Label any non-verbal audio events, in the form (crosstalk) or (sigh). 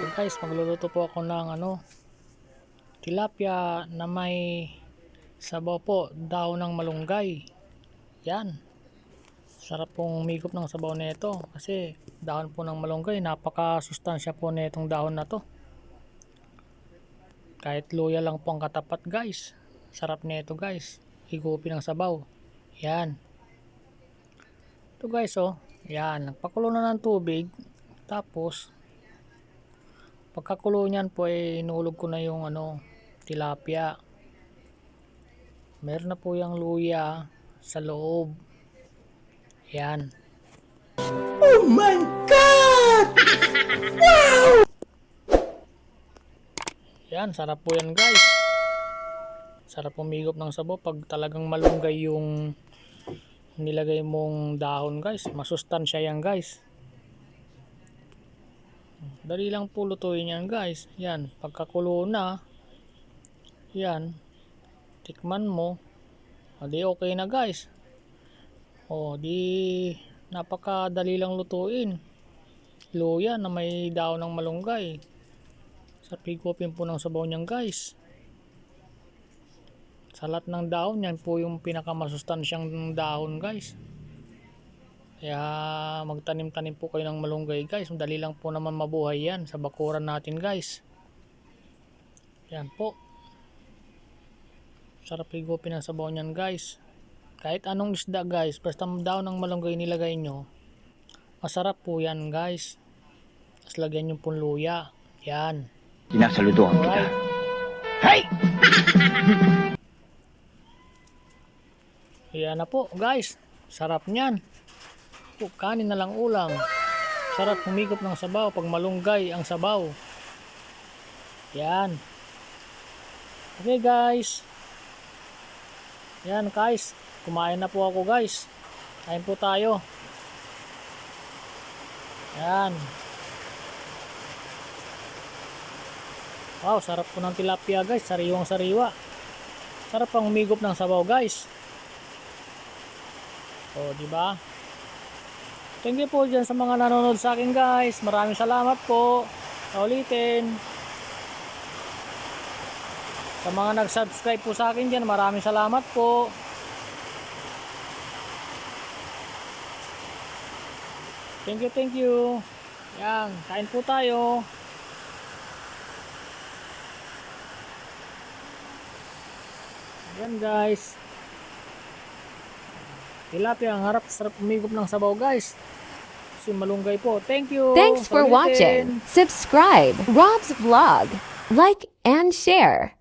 So guys, magluluto po ako ng ano, tilapia na may sabaw po, daw ng malunggay. Yan. Sarap pong umigop ng sabaw nito kasi dahon po ng malunggay, napaka-sustansya po nitong dahon na to. Kahit luya lang po ang katapat guys. Sarap nito guys. Higupin ng sabaw. Yan. Ito guys oh, yan, nagpakulo na ng tubig. Tapos, pagkakulo niyan po ay inulog ko na yung ano, tilapia. Meron na po yung luya sa loob. Yan. Oh my God! (laughs) Wow! Yan, sarap po yan guys. Sarap umigop ng sabaw pag talagang malunggay yung nilagay mong dahon guys masustansya yan guys dali lang po lutuin yan guys. Yan pagkakulo na yan tikman mo. O di okay na guys. O di napakadali lang lutuin. Luya na may dahon ng malunggay. Sa pigupin po ng sabaw niyan guys. Sa lahat ng dahon, yan po yung pinakamasustansyang dahon guys. Kaya magtanim-tanim po kayo ng malunggay guys. Dali lang po naman mabuhay yan sa bakuran natin guys. Yan po. Sarap higupin ang sabaw niyan guys. Kahit anong isda guys, basta dahon ng malunggay nilagay nyo, masarap po yan guys. Tapos lagyan nyo pong luya. Yan. Sinasaludohan kita. Alright. Hey! (laughs) Yan na po guys. Sarap niyan. Po, kanin na lang ulam. Sarap humigop ng sabaw pag malunggay ang sabaw. Yan. Okay guys. Yan guys. Kumain na po ako guys. Kain po tayo. Yan. Wow, sarap po ng tilapia guys. Sariwang sariwa. Sarap pang humigop ng sabaw guys. O, di ba? Thank you po dyan sa mga nanonood sa akin guys. Maraming salamat po. Ulitin. Sa mga nag-subscribe po sa akin dyan, maraming salamat po. Thank you, thank you. Yan, kain po tayo. Yan guys. Tilapia, ang harap sarap umigop ng sabaw guys. Si malunggay po. Thank you. Thanks for Ulitin. watching. Subscribe Rob's Vlog. Like and share.